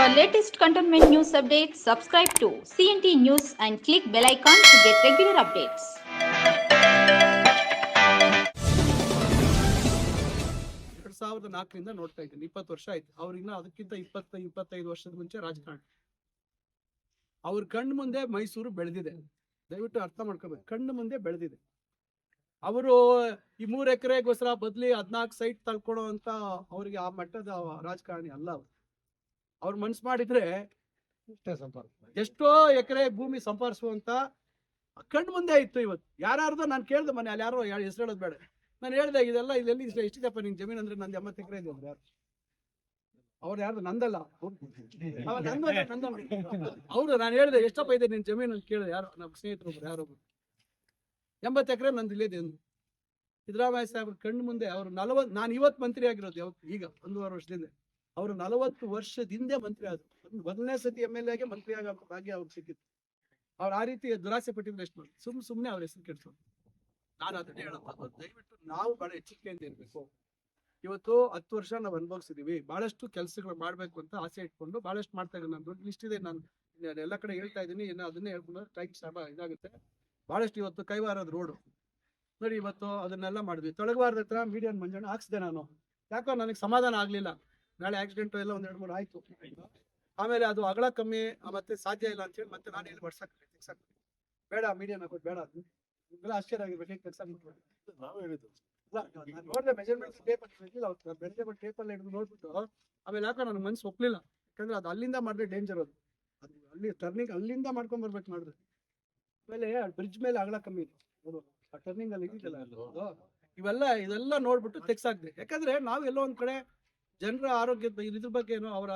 For latest cantonment news updates, subscribe to CNT News and click bell icon to get regular updates. ಎರಡ್ ಸಾವಿರದ ನಾಲ್ಕರಿಂದ ನೋಡ್ತಾ ಇದ್ದೀನಿ. ಇಪ್ಪತ್ತು ವರ್ಷ ಆಯ್ತು. ಅವ್ರಿಗಿನ್ನ ಅದಕ್ಕಿಂತ ಇಪ್ಪತ್ತ ಇಪ್ಪತ್ತೈದು ವರ್ಷದ ಮುಂಚೆ ರಾಜಕಾರಣ. ಅವ್ರ ಕಣ್ಣು ಮುಂದೆ ಮೈಸೂರು ಬೆಳೆದಿದೆ. ದಯವಿಟ್ಟು ಅರ್ಥ ಮಾಡ್ಕೋಬೇಕು. ಕಣ್ಣು ಮುಂದೆ ಬೆಳೆದಿದೆ. ಅವರು ಈ ಮೂರ್ ಎಕರೆಗೋಸ್ಕರ ಬದ್ಲಿ ಹದಿನಾಲ್ಕು ಸೈಟ್ ತಳ್ಕೊಡೋ ಅಂತ ಅವರಿಗೆ ಆ ಮಟ್ಟದ ರಾಜಕಾರಣಿ ಅಲ್ಲ ಅವ್ರು. ಅವ್ರು ಮನ್ಸು ಮಾಡಿದ್ರೆ ಎಷ್ಟೋ ಎಕರೆ ಭೂಮಿ ಸಂಪಾದಿಸುವಂತ ಕಣ್ಣು ಮುಂದೆ ಇತ್ತು ಇವತ್ತು. ಯಾರ್ಯಾರ್ದೋ ನಾನು ಕೇಳ್ದೆ ಮನೆ ಅಲ್ಲಿ ಯಾರೋ ಹೆಸರು ಹೇಳೋದು ಬೇಡ. ನಾನು ಹೇಳ್ದೆ ಇದೆಲ್ಲ ಇದೆಲ್ಲಿ ಇಷ್ಟ ಎಷ್ಟಿದೆಪ್ಪ ನಿನ್ ಜಮೀನ್ ಅಂದ್ರೆ ನಂದು ಎಂಬತ್ತು ಎಕರೆ ಇದೆ ಯಾರು ಅವ್ರು ಯಾರ್ದು? ನಂದಲ್ಲ. ಅವ್ರು ನಾನು ಹೇಳ್ದೆ ಎಷ್ಟಪ್ಪ ಇದೆ ನಿನ್ ಜಮೀನ್ ಅಂತ ಕೇಳಿದೆ. ಯಾರು? ನಮ್ಮ ಸ್ನೇಹಿತರು ಒಬ್ರು ಯಾರೋ ಒಬ್ರು. ಎಂಬತ್ತು ಎಕರೆ ನಂದು ಇಲ್ಲಿದೆ ಅಂದ್ರು. ಸಿದ್ದರಾಮಯ್ಯ ಸಾಹೇಬ್ರ ಕಣ್ಣು ಮುಂದೆ ಅವ್ರು ನಲವತ್ತು ನಾನು ಇವತ್ತು ಮಂತ್ರಿ ಆಗಿರೋದು ಯಾವತ್ತು? ಈಗ ಒಂದೂವರೆ ವರ್ಷದಿಂದ. ಅವರು ನಲವತ್ತು ವರ್ಷದಿಂದ ಮಂತ್ರಿ ಆದ್ರು. ಮೊದಲನೇ ಸತಿ ಎಂ ಎಲ್ ಎಗೆ ಮಂತ್ರಿ ಆಗೋ ಭಾಗ್ಯ ಅವ್ರಿಗೆ ಸಿಕ್ಕಿತ್ತು ಅವ್ರು ಆ ರೀತಿ ದುರಾಸೆ ಪಟ್ಟಿದ್ರೆ ಎಷ್ಟು ಸುಮ್ ಸುಮ್ಮನೆ ಅವ್ರ ಹೆಸರು ಕೆಡ್ಸೋದು ನಾನು ಅದನ್ನೇ ಹೇಳೋದು. ದಯವಿಟ್ಟು ನಾವು ಬಹಳ ಎಚ್ಚರಿಕೆಯಿಂದ ಇರಬೇಕು. ಇವತ್ತು ಹತ್ತು ವರ್ಷ ನಾವು ಅನುಭವಿಸಿದೀವಿ. ಬಹಳಷ್ಟು ಕೆಲಸಗಳು ಮಾಡ್ಬೇಕು ಅಂತ ಆಸೆ ಇಟ್ಕೊಂಡು ಬಹಳಷ್ಟು ಮಾಡ್ತಾ ಇದ್ದೀನಿ. ನಾನು ದೊಡ್ಡ ಲಿಸ್ಟ್ ಇದೆ. ನಾನು ಎಲ್ಲ ಕಡೆ ಹೇಳ್ತಾ ಇದ್ದೀನಿ. ಏನೋ ಅದನ್ನೇ ಹೇಳ್ಕೊಂಡು ಟೈಮ್ ಸಾಲ ಇದಾಗುತ್ತೆ. ಬಹಳಷ್ಟು ಇವತ್ತು ಕೈವಾರದ ರೋಡು. ನೋಡಿ, ಇವತ್ತು ಅದನ್ನೆಲ್ಲ ಮಾಡಿದ್ವಿ. ತೊಳಗವಾರದ ಹತ್ರ ಮೀಡಿಯನ್ ಮಂಜಣ್ಣ ಹಾಕ್ಸಿದೆ ನಾನು. ಯಾಕೋ ನನಗೆ ಸಮಾಧಾನ ಆಗ್ಲಿಲ್ಲ. ನಾಳೆ ಆಕ್ಸಿಡೆಂಟ್ ಎಲ್ಲ ಒಂದ್ ಎರಡು ಮೂರು ಆಯ್ತು. ಆಮೇಲೆ ಅದು ಅಗಳ ಕಮ್ಮಿ ಮತ್ತೆ ಸಾಧ್ಯ ಇಲ್ಲ ಅಂತ ಹೇಳಿ ಮತ್ತೆ ನಾನು ಇಲ್ಲಿ ಬಡ್ಸಕ್ ತೆಗ್ಸಕ್ ಬೇಡ ಮೀಡಿಯಾ ಹಾಕೋದು ಬೇಡ ಅದು. ಎಲ್ಲ ಆಶ್ಚರ್ಯ ಆಗಿರ್ಬೇಕು ಹೇಗೆ ತೆಗ್ಸಕ್ ನೋಡಿದ್ರೆ ಮೆಜರ್ಮೆಂಟ್ ಟೇಪ್ ಹಾಕಿಲ್ಲ ಬೆಳಗ್ಗೆ ಟೇಪ್ ಎಲ್ಲ ಹಿಡಿದು ನೋಡ್ಬಿಟ್ಟು ಆಮೇಲೆ ಯಾಕೋ ನನಗೆ ಮನ್ಸು ಒಪ್ಲಿಲ್ಲ. ಯಾಕಂದ್ರೆ ಅದು ಅಲ್ಲಿಂದ ಮಾಡಿದ್ರೆ ಡೇಂಜರ್ ಅದು. ಅದು ಅಲ್ಲಿ ಟರ್ನಿಂಗ್ ಅಲ್ಲಿಂದ ಮಾಡ್ಕೊಂಡ್ ಬರ್ಬೇಕು ಮಾಡಿದ್ರೆ. ಆಮೇಲೆ ಬ್ರಿಡ್ಜ್ ಮೇಲೆ ಅಗಲ ಕಮ್ಮಿ ಇದೆ. ಆ ಟರ್ನಿಂಗ್ ಅಲ್ಲಿ ಇದೆಯಲ್ಲ ಅದು. ಇವೆಲ್ಲ ಇದೆಲ್ಲ ನೋಡ್ಬಿಟ್ಟು ತೆಗ್ಸಾಕ್ದೆ ಯಾಕಂದ್ರೆ ನಾವು ಎಲ್ಲೋ ಒಂದ್ ಕಡೆ ಜನರ ಆರೋಗ್ಯದ ಇದ್ರ ಬಗ್ಗೆ ಏನೋ ಅವರ